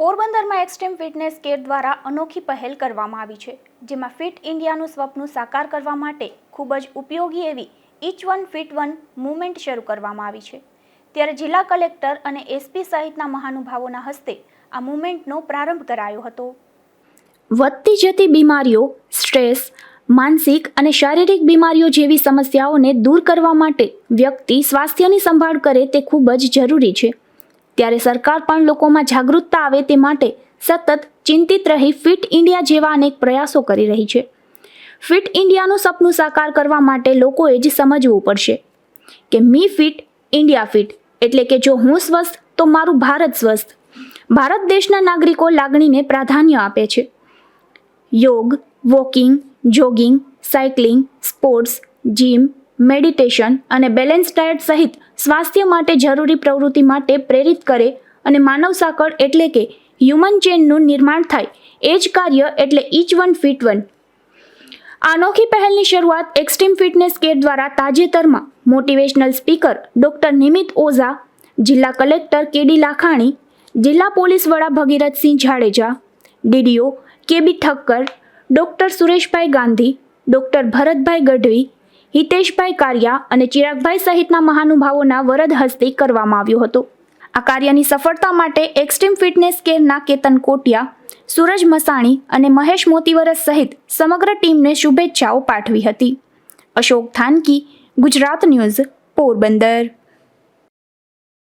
પોરબંદરમાં extreme fitness care દ્વારા અનોખી પહેલ કરવામાં આવી છે, જેમાં ફિટ ઇન્ડિયાનું સ્વપ્ન સાકાર કરવા માટે ખૂબ જ ઉપયોગી એવી each one fit one movement શરૂ કરવામાં આવી છે. ત્યારે જિલ્લા કલેક્ટર અને એસપી સહિતના મહાનુભાવોના હસ્તે આ મુવમેન્ટનો પ્રારંભ કરાયો હતો. વધતી જતી બીમારીઓ, સ્ટ્રેસ, માનસિક અને શારીરિક બીમારીઓ જેવી સમસ્યાઓને દૂર કરવા માટે વ્યક્તિ સ્વાસ્થ્યની સંભાળ કરે તે ખૂબ જ જરૂરી છે. ત્યારે સરકાર પણ લોકોમાં જાગૃતતા આવે તે માટે સતત ચિંતિત રહી ફિટ ઇન્ડિયા જેવા અનેક પ્રયાસો કરી રહી છે. ફિટ ઇન્ડિયાનું સપનું સાકાર કરવા માટે લોકોએ જ સમજવું પડશે કે મી ફિટ, ઇન્ડિયા ફિટ એટલે કે જો હું સ્વસ્થ, તો મારું ભારત સ્વસ્થ. ભારત દેશના નાગરિકો લાગણીને પ્રાધાન્ય આપે છે. યોગ, walking, jogging, cycling, sports, gym, meditation અને બેલેન્સ ડાયટ સહિત સ્વાસ્થ્ય માટે જરૂરી પ્રવૃત્તિ માટે પ્રેરિત કરે અને માનવ સાંકળ એટલે કે હ્યુમન ચેનનું નિર્માણ થાય. એ જ કાર્ય એટલે ઇચ વન ફિટ વન આ અનોખી પહેલની શરૂઆત એક્સ્ટ્રીમ ફિટનેસ કેર દ્વારા તાજેતરમાં motivational speaker doctor Nimit Oza, જિલ્લા કલેક્ટર કેડી લાખાણી, જિલ્લા પોલીસ વડા Bhagirathsinh Jadeja DDO KB Thakkar, doctor Sureshbhai Gandhi, doctor Bharatbhai Gadhvi Hiteshbhai Kariya અને ચિરાગભાઈ સહિતના મહાનુભાવોના વરદ હસ્તે કરવામાં આવ્યો હતો. આ કાર્યની સફળતા માટે એક્સ્ટ્રીમ ફિટનેસ કેરના કેતન કોટિયા, સૂરજ મસાણી અને મહેશ મોતીવરસ સહિત સમગ્ર ટીમને શુભેચ્છાઓ પાઠવી હતી. અશોક થાનકી, ગુજરાત ન્યૂઝ, પોરબંદર.